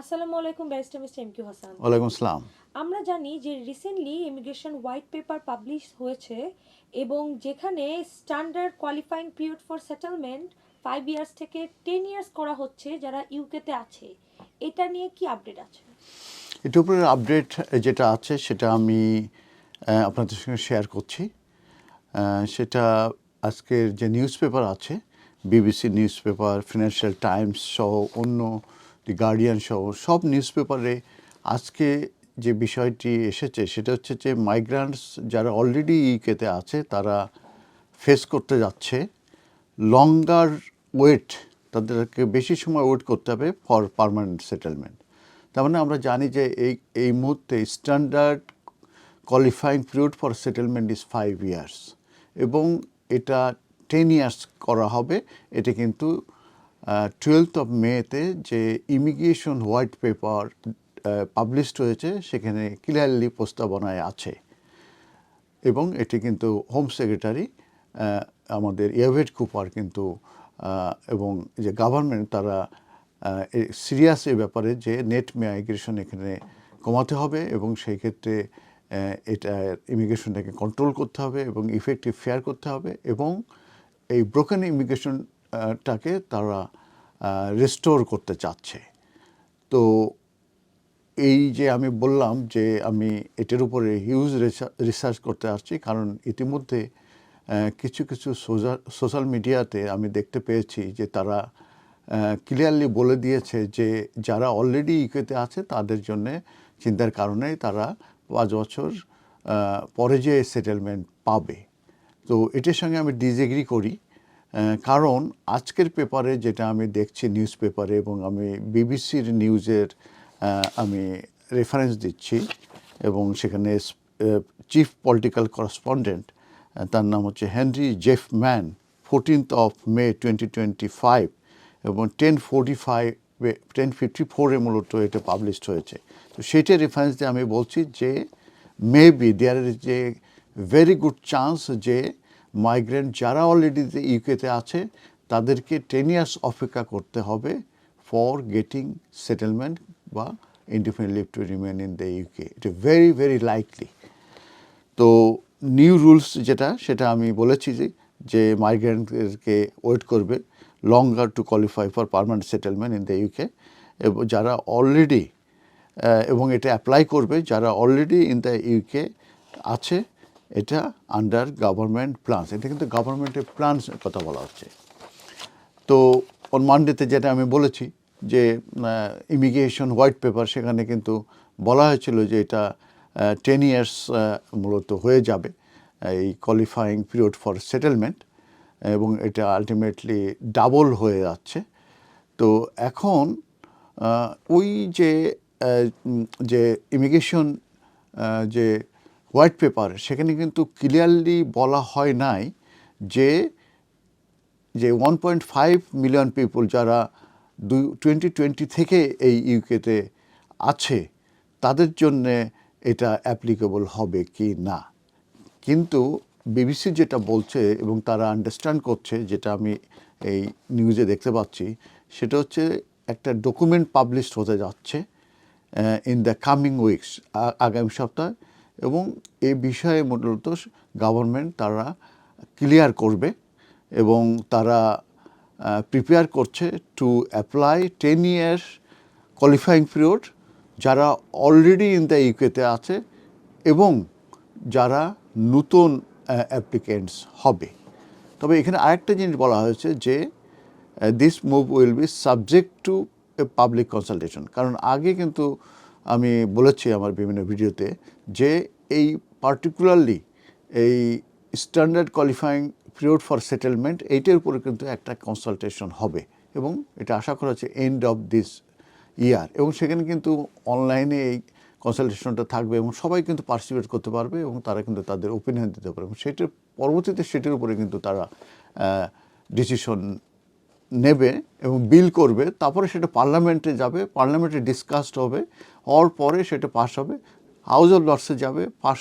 আসসালামু আলাইকুম barrister mister M Q Hasan. ওয়ালাইকুম আসসালাম। আমরা জানি যে recently immigration white paper publish হয়েছে এবং যেখানে standard qualifying period for settlement five years থেকে টেন ইয়ার্স করা হচ্ছে যারা ইউকেতে আছে। এটা নিয়ে কি আপডেট আছে? এটার উপরে আপডেট যেটা আছে সেটা আমি আপনাদের সঙ্গে শেয়ার করছি। সেটা আজকের যে নিউজ পেপার আছে BBC newspaper Financial Times সহ অন্য দি গার্ডিয়ান সহ সব নিউজ পেপারে আজকে যে বিষয়টি এসেছে, সেটা হচ্ছে যে মাইগ্রান্টস যারা অলরেডি ইউকেতে আছে, তারা ফেস করতে যাচ্ছে। লঙ্গার ওয়েট তাদেরকে বেশি সময় ওয়েট করতে হবে ফর পার্মানেন্ট সেটেলমেন্ট তার মানে আমরা জানি যে এই এই মুহূর্তে standard qualifying period for settlement is five years এবং এটা টেন ইয়ার্স করা হবে, এটা কিন্তু টুয়েলথ অফ মেতে যে ইমিগ্রেশন হোয়াইট পেপার পাবলিশড হয়েছে, সেখানে ক্লিয়ারলি প্রস্তাবনায় আছে। এবং এটি কিন্তু হোম সেক্রেটারি আমাদের ইয়েভেট কুপার কিন্তু এবং যে গভর্নমেন্ট তারা সিরিয়াস এই ব্যাপারে যে নেট মাইগ্রেশন এখানে কমাতে হবে এবং সেই ক্ষেত্রে এটা ইমিগ্রেশনটাকে কন্ট্রোল করতে হবে এবং ইফেক্টিভ ফেয়ার করতে হবে এবং এই ব্রোকেন ইমিগ্রেশনটাকে তারা রেস্টোর করতে চাচ্ছে। তো এই যে আমি বললাম যে আমি এটার উপরে হিউজ রিসার্চ করতে আসছি, কারণ ইতিমধ্যে কিছু কিছু সোশ্যাল মিডিয়াতে আমি দেখতে পেয়েছি যে তারা ক্লিয়ারলি বলে দিয়েছে যে যারা অলরেডি ইউকেতে আছে, তাদের জন্যে চিন্তার কারণেই তারা পাঁচ বছর পরে যে সেটেলমেন্ট পাবে। তো এটার সঙ্গে আমি ডিসএগ্রি করি। কারণ আজকের পেপারে যেটা আমি দেখছি নিউজ পেপারে এবং আমি বিবিসির নিউজের আমি রেফারেন্স দিচ্ছি এবং সেখানে চিফ পলিটিক্যাল করসপন্ডেন্ট তার নাম হচ্ছে Henry Zeffman fourteenth of May twenty twenty five এবং ten forty five ten fifty ফোরে মূলত এটা পাবলিশড হয়েছে। তো সেইটা রেফারেন্স দিয়ে আমি বলছি যে maybe there is a very good chance যে মাইগ্রেন্ট যারা অলরেডি ইউকেতে আছে, তাদেরকে টেন ইয়ার্স অপেক্ষা করতে হবে ফর গেটিং সেটেলমেন্ট বা independent leave to remain in the UK it very very likely to new rules যেটা, সেটা আমি বলেছি যে যে মাইগ্রেন্টদেরকে ওয়েট করবে longer to qualify for permanent settlement in the UK এবং, যারা অলরেডি এবং এটা অ্যাপ্লাই করবে, যারা অলরেডি ইন দ্য ইউকে আছে এটা আন্ডার গভর্নমেন্ট প্ল্যান্স এটা কিন্তু গভর্নমেন্টের প্ল্যান্স কথা বলা হচ্ছে। তো অন মানডেতে যেটা আমি বলেছি যে ইমিগ্রেশন হোয়াইট পেপার সেখানে কিন্তু বলা হয়েছিল যে এটা টেন ইয়ার্স মূলত হয়ে যাবে, এই কোয়ালিফাইং পিরিয়ড ফর সেটেলমেন্ট এবং এটা আলটিমেটলি ডাবল হয়ে যাচ্ছে। তো এখন ওই যে যে ইমিগ্রেশন যে হোয়াইট পেপার, সেখানে কিন্তু ক্লিয়ারলি বলা হয় নাই যে যে one point five million people যারা দুই টোয়েন্টি টোয়েন্টি থেকে এই ইউকেতে আছে, তাদের জন্যে এটা অ্যাপ্লিকেবল হবে কি না? কিন্তু বিবিসি যেটা বলছে এবং তারা আন্ডারস্ট্যান্ড করছে, যেটা আমি এই নিউজে দেখতে পাচ্ছি, সেটা হচ্ছে একটা ডকুমেন্ট পাবলিশ হতে যাচ্ছে ইন দ্য কামিং উইকস আগামী সপ্তাহে। এবং এই বিষয়ে মূলত গভর্নমেন্ট তারা ক্লিয়ার করবে এবং তারা প্রিপেয়ার করছে to apply ten years qualifying period যারা অলরেডি ইন দ্য ইউকেতে আছে এবং যারা নতুন অ্যাপ্লিকেন্টস হবে। তবে এখানে আরেকটা জিনিস বলা হয়েছে যে this move will be subject to a public consultation কারণ আগে কিন্তু আমি বলেছি আমার বিভিন্ন ভিডিওতে যে এই পার্টিকুলারলি এই standard qualifying period for settlement এইটার উপরে কিন্তু একটা কনসালটেশন হবে এবং এটা আশা করা হচ্ছে এন্ড অফ দিস ইয়ার এবং সেখানে কিন্তু অনলাইনে এই কনসালটেশনটা থাকবে এবং সবাই কিন্তু পার্টিসিপেট করতে পারবে এবং তারা কিন্তু তাদের ওপিনিয়ন দিতে পারবে এবং সেটার পরবর্তীতে সেটির উপরে কিন্তু তারা ডিসিশন নেবে এবং বিল করবে, তারপরে সেটা পার্লামেন্টে যাবে পার্লামেন্টে ডিসকাসড হবে, হওয়ার পরে সেটা পাস হবে। হাউস অফ লর্ডসে যাবে পাস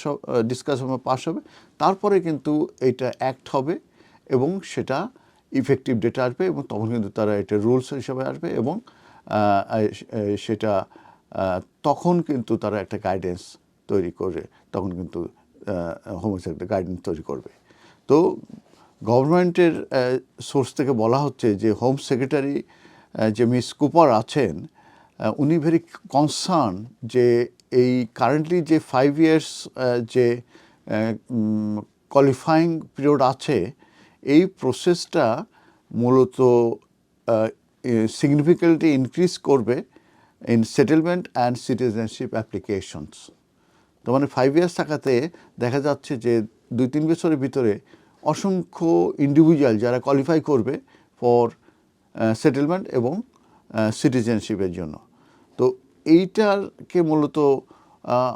ডিসকাস হবে পাস হবে। তারপরে কিন্তু এটা অ্যাক্ট হবে এবং সেটা ইফেক্টিভ ডেটা আসবে এবং তখন কিন্তু তারা এটা রুলস হিসাবে আসবে এবং সেটা তখন কিন্তু তারা একটা গাইডেন্স তৈরি করে তখন কিন্তু হোম একটা গাইডেন্স তৈরি করবে। তো গভর্নমেন্টের সোর্স থেকে বলা হচ্ছে যে হোম সেক্রেটারি যে মিস কুপার আছেন উনি ভেরি কনসার্ন যে এই কারেন্টলি যে ফাইভ ইয়ার্স যে কোয়ালিফাইং পিরিয়ড আছে, এই প্রসেসটা মূলত সিগনিফিক্যান্টলি ইনক্রিজ করবে in settlement and citizenship applications তো মানে ফাইভ ইয়ার্স থাকাতে দেখা যাচ্ছে যে দুই তিন বছরের ভিতরে অসংখ্য ইন্ডিভিজুয়াল যারা কোয়ালিফাই করবে ফর সেটেলমেন্ট এবং সিটিজেনশিপের জন্য। এইটাকে মূলত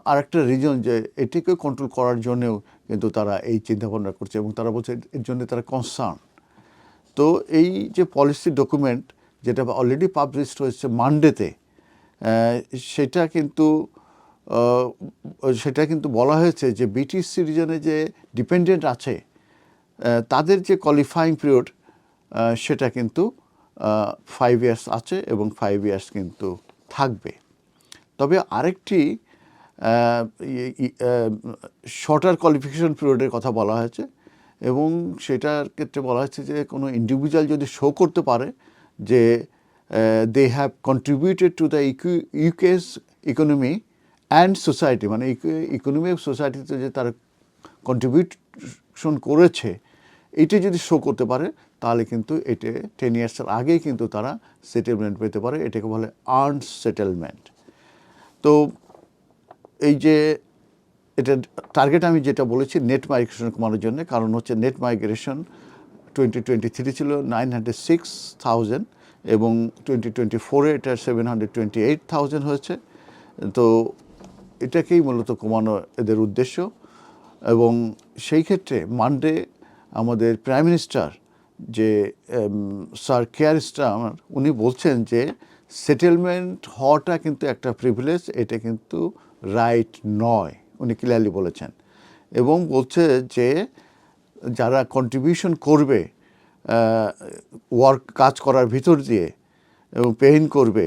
আরেকটা রিজন যে এটিকে কন্ট্রোল করার জন্যেও কিন্তু তারা এই চিন্তাভাবনা করছে এবং তারা বলছে এর জন্য তারা কনসার্ন তো এই যে পলিসি ডকুমেন্ট যেটা অলরেডি পাবলিশড হয়েছে মানডেতে সেটা কিন্তু সেটা কিন্তু বলা হয়েছে যে ব্রিটিশ সিটিজেনে যে ডিপেন্ডেন্ট আছে তাদের যে কোয়ালিফাইং পিরিয়ড সেটা কিন্তু ফাইভ ইয়ার্স আছে এবং ফাইভ ইয়ার্স কিন্তু থাকবে। তবে আরেকটি শর্টার কোয়ালিফিকেশন পিরিয়ডের কথা বলা হয়েছে এবং সেটার ক্ষেত্রে বলা হয়েছে যে কোনো ইন্ডিভিজুয়াল যদি শো করতে পারে যে they have contributed to the eco UK's economy and society মানে ইকোনমি সোসাইটিতে যে তারা কন্ট্রিবিউশন করেছে, এটা যদি শো করতে পারে, তাহলে কিন্তু এটা টেন ইয়ার্সের আগেই কিন্তু তারা সেটেলমেন্ট পেতে পারে, এটাকে বলে আর্ন সেটেলমেন্ট তো এই যে এটা টার্গেট আমি যেটা বলেছি নেট মাইগ্রেশন কমানোর জন্য, কারণ হচ্ছে net migration twenty twenty three ছিল নাইন হান্ড্রেড সিক্স থাউজেন্ড এবং টোয়েন্টি টোয়েন্টি ফোরে এটা seven hundred twenty eight thousand হয়েছে। তো এটাকেই মূলত কমানো এদের উদ্দেশ্য এবং সেই ক্ষেত্রে মানডে আমাদের প্রাইম মিনিস্টার যে স্যার কেয়ার স্টার উনি বলছেন যে সেটেলমেন্ট হওয়াটা কিন্তু একটা প্রিভিলেজ এটা কিন্তু রাইট নয়, উনি ক্লিয়ারলি বলেছেন। এবং বলছে যে যারা কন্ট্রিবিউশন করবে ওয়ার্ক কাজ করার ভিতর দিয়ে এবং পেইন করবে,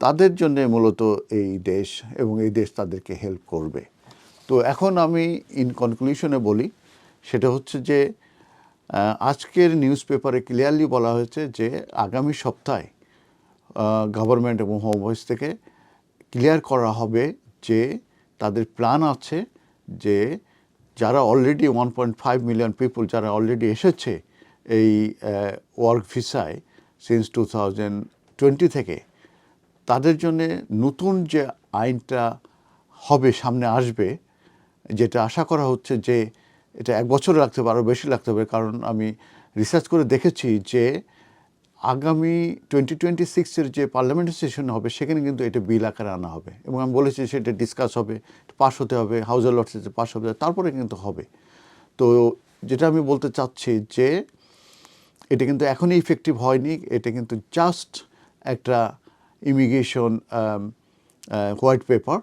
তাদের জন্য মূলত এই দেশ এবং এই দেশ তাদেরকে হেল্প করবে। তো এখন আমি ইন কনক্লুশনে বলি, সেটা হচ্ছে যে আজকের নিউজ পেপারে ক্লিয়ারলি বলা হয়েছে যে আগামী সপ্তাহে গভর্নমেন্ট এবং হোম অফিস থেকে ক্লিয়ার করা হবে যে তাদের প্ল্যান আছে যে যারা already one point five million people যারা অলরেডি এসেছে এই ওয়ার্ক ভিসায় সিন্স টু থাউজেন্ড টোয়েন্টি থেকে, তাদের জন্যে নতুন যে আইনটা হবে, সামনে আসবে, যেটা আশা করা হচ্ছে যে এটা এক বছর লাগতে পারে আরও বেশি লাগতে হবে কারণ আমি রিসার্চ করে দেখেছি যে আগামী টোয়েন্টি টোয়েন্টি সিক্সের যে পার্লামেন্ট সেশন হবে, সেখানে কিন্তু এটা বিল আকারে আনা হবে। এবং আমি বলেছি সেটা ডিসকাস হবে পাশ হতে হবে হাউস অফ লর্ডসে পাস হবে, তারপরে কিন্তু হবে। তো যেটা আমি বলতে চাচ্ছি যে, এটা কিন্তু এখনই ইফেক্টিভ হয়নি, এটা কিন্তু জাস্ট একটা ইমিগ্রেশন হোয়াইট পেপার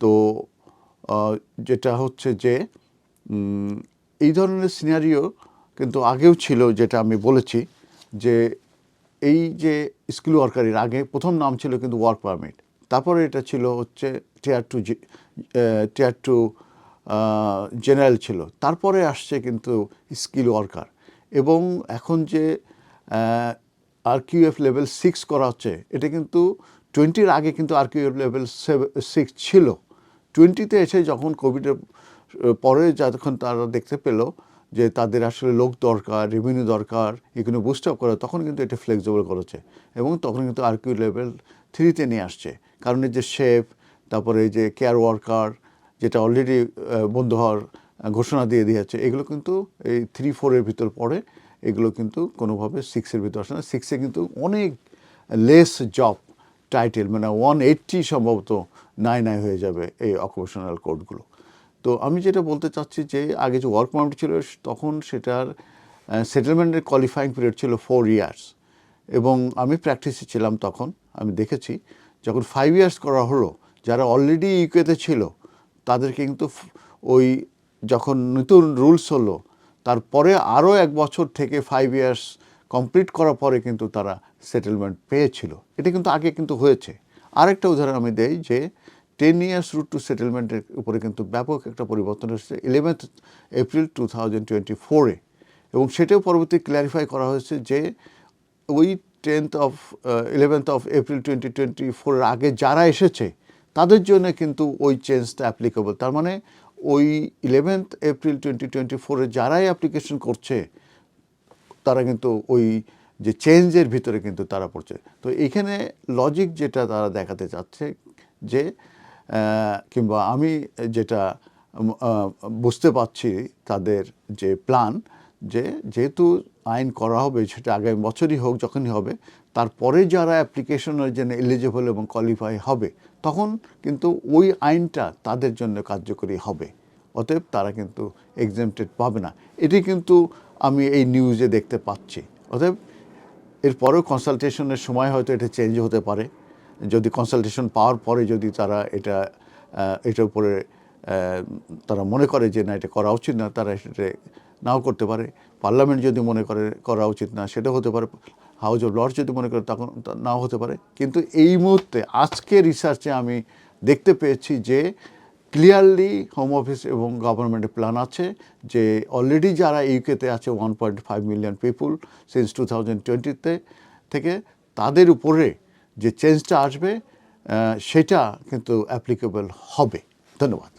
তো যেটা হচ্ছে যে এই ধরনের সিনারিও কিন্তু আগেও ছিল, যেটা আমি বলেছি যে এই যে স্কিল ওয়ার্কারের আগে প্রথম নাম ছিল কিন্তু ওয়ার্ক পারমিট। তারপরে এটা ছিল হচ্ছে tier two tier two general ছিল। তারপরে আসছে কিন্তু স্কিল ওয়ার্কার। এবং এখন যে আর কিউএফ লেভেল সিক্স করা হচ্ছে, এটা কিন্তু টোয়েন্টির আগে কিন্তু আর কিউএফ লেভেল সিক্স ছিল। টোয়েন্টিতে এসে যখন কোভিডের পরে যখন তারা দেখতে পেল যে তাদের আসলে লোক দরকার রেভিনিউ দরকার, এগুলো বুস্ট আপ করা, তখন কিন্তু এটা ফ্লেক্সিবল করেছে এবং তখন কিন্তু আর কিউ লেভেল থ্রিতে নিয়ে আসছে। কারণ এই যে শেফ তারপরে এই যে কেয়ার ওয়ার্কার যেটা অলরেডি বন্ধ হওয়ার ঘোষণা দিয়ে দিয়েছে, এগুলো কিন্তু এই থ্রি ফোরের ভিতর পড়ে। এগুলো কিন্তু কোনোভাবে সিক্সের ভিতর আসে না। সিক্সে কিন্তু অনেক লেস জব টাইটেল মানে ওয়ান এইট্টি সম্ভবত নাই নাই হয়ে যাবে এই অকুপেশনাল কোডগুলো তো আমি যেটা বলতে চাচ্ছি যে আগে যে ওয়ার্ক পারমিট ছিল, তখন সেটার সেটেলমেন্টের কোয়ালিফাইং পিরিয়ড ছিল ফোর ইয়ার্স এবং আমি প্র্যাকটিসে ছিলাম তখন, আমি দেখেছি, যখন ফাইভ ইয়ার্স করা হলো, যারা অলরেডি ইউকেতে ছিল তাদের কিন্তু ওই যখন নতুন রুলস হলো, তারপরে আরও এক বছর থেকে ফাইভ ইয়ার্স কমপ্লিট করার পরে কিন্তু তারা সেটেলমেন্ট পেয়েছিল। এটা কিন্তু আগে কিন্তু হয়েছে। আরেকটা উদাহরণ আমি দেই যে টেন ইয়ার্স রুট টু সেটেলমেন্টের উপরে কিন্তু ব্যাপক একটা পরিবর্তন এসেছে। Eleventh April two thousand twenty ফোরে এবং সেটাও পরবর্তী ক্ল্যারিফাই করা হয়েছে যে ওই tenth of eleventh of April twenty twenty ফোরের আগে যারা এসেছে, তাদের জন্য কিন্তু ওই চেঞ্জটা অ্যাপ্লিকেবল তার মানে ওই ইলেভেন্থ এপ্রিল টোয়েন্টি টোয়েন্টি ফোরে যারাই অ্যাপ্লিকেশন করছে, তারা কিন্তু ওই যে চেঞ্জের ভিতরে কিন্তু তারা পড়ছে। তো এখানে লজিক যেটা তারা দেখাতে চাচ্ছে যে কিংবা আমি যেটা বুঝতে পারছি তাদের যে প্ল্যান যে যেহেতু আইন করা হবে, সেটা আগামী বছরই হোক, যখনই হবে, তারপরে যারা অ্যাপ্লিকেশনের জন্য এলিজিবল এবং কোয়ালিফাই হবে, তখন কিন্তু ওই আইনটা তাদের জন্য কার্যকরী হবে। অতএব তারা কিন্তু এক্সামটেড পাবে না। এটি কিন্তু আমি এই নিউজে দেখতে পাচ্ছি। অতএব এরপরেও কনসালটেশনের সময় হয়তো এটা চেঞ্জ হতে পারে। যদি কনসালটেশন পাওয়ার পরে যদি তারা এটা এটার উপরে তারা মনে করে যে না, এটা করা উচিত না, তারা সেটা নাও করতে পারে। পার্লামেন্ট যদি মনে করে, করা উচিত না, সেটা হতে পারে। হাউস অফ লর্ডস যদি মনে করে, তখন নাও হতে পারে। কিন্তু এই মুহূর্তে আজকে রিসার্চে আমি দেখতে পেয়েছি যে ক্লিয়ারলি হোম অফিস এবং গভর্নমেন্টের প্ল্যান আছে যে অলরেডি যারা ইউকেতে আছে one point five million people since two thousand টোয়েন্টিতে থেকে, তাদের উপরে যে চেঞ্জটা আসবে সেটা কিন্তু অ্যাপ্লিকেবল হবে। ধন্যবাদ।